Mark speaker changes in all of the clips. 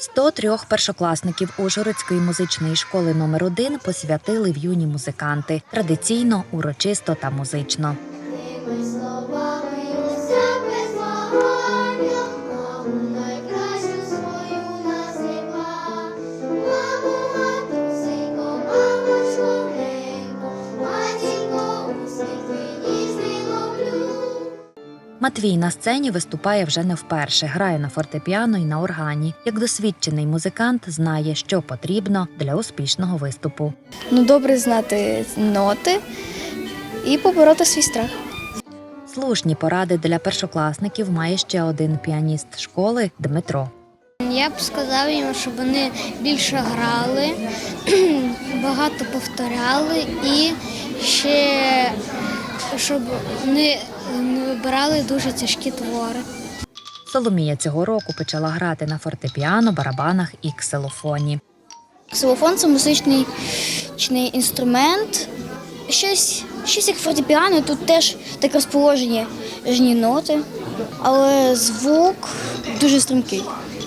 Speaker 1: 103 першокласників Ужгородської музичної школи номер 1 посвятили в юні музиканти традиційно, урочисто та музично.
Speaker 2: словами уся
Speaker 1: Матвій на сцені виступає вже не вперше, грає на фортепіано і на органі. Як досвідчений музикант знає, що потрібно для успішного виступу.
Speaker 3: Ну, добре знати ноти і побороти свій страх.
Speaker 1: Слушні поради для першокласників має ще один піаніст школи Дмитро.
Speaker 4: Я б сказав їм, щоб вони більше грали, багато повторяли і ще щоб вони не вибирали дуже тяжкі твори.
Speaker 1: Соломія цього року почала грати на фортепіано, барабанах і ксилофоні.
Speaker 3: Ксилофон це музичний інструмент. Щось, щось як фортепіано, тут теж таке розположені жні ноти, але звук дуже стрімкий.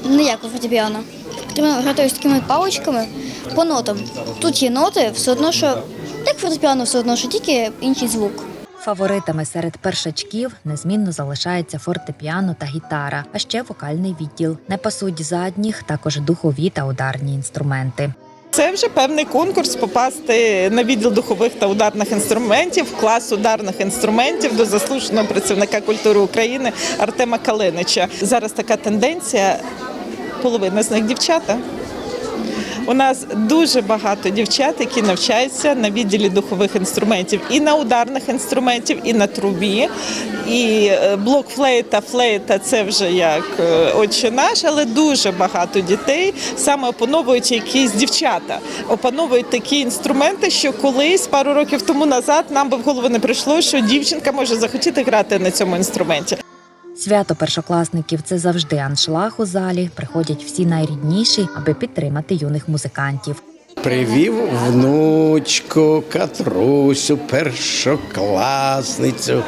Speaker 3: Не як у фортепіано. Потрібно грати ось такими паличками по нотам. Тут є ноти, все одно, що як фортепіано, все одно, що тільки інший звук.
Speaker 1: Фаворитами серед першачків незмінно залишається фортепіано та гітара, а ще вокальний відділ. Не пасуть задніх також духові та ударні інструменти.
Speaker 5: Це вже певний конкурс попасти на відділ духових та ударних інструментів, клас ударних інструментів до заслуженого працівника культури України Артема Калинича. Зараз така тенденція. Половина з них дівчата. У нас дуже багато дівчат, які навчаються на відділі духових інструментів і на ударних інструментів, і на трубі. І е, блок флейта, флейта це вже як отче наш, але дуже багато дітей саме опановують якісь дівчата, опановують такі інструменти, що колись пару років тому назад нам би в голову не прийшло, що дівчинка може захотіти грати на цьому інструменті.
Speaker 1: Свято першокласників це завжди аншлаг у залі. Приходять всі найрідніші, аби підтримати юних музикантів.
Speaker 6: Привів внучку Катрусю, першокласницю,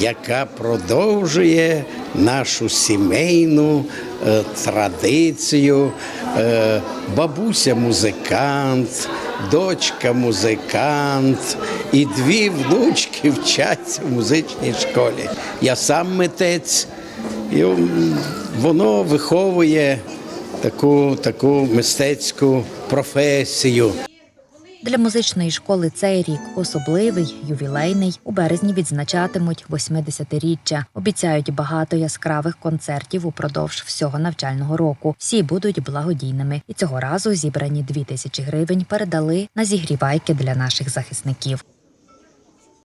Speaker 6: яка продовжує нашу сімейну е, традицію. Е, бабуся музикант, дочка музикант, і дві внучки вчаться в музичній школі. Я сам митець, і воно виховує таку, таку мистецьку професію.
Speaker 1: Для музичної школи цей рік особливий, ювілейний. У березні відзначатимуть 80-річчя. Обіцяють багато яскравих концертів упродовж всього навчального року. Всі будуть благодійними. І цього разу зібрані 2 тисячі гривень передали на зігрівайки для наших захисників.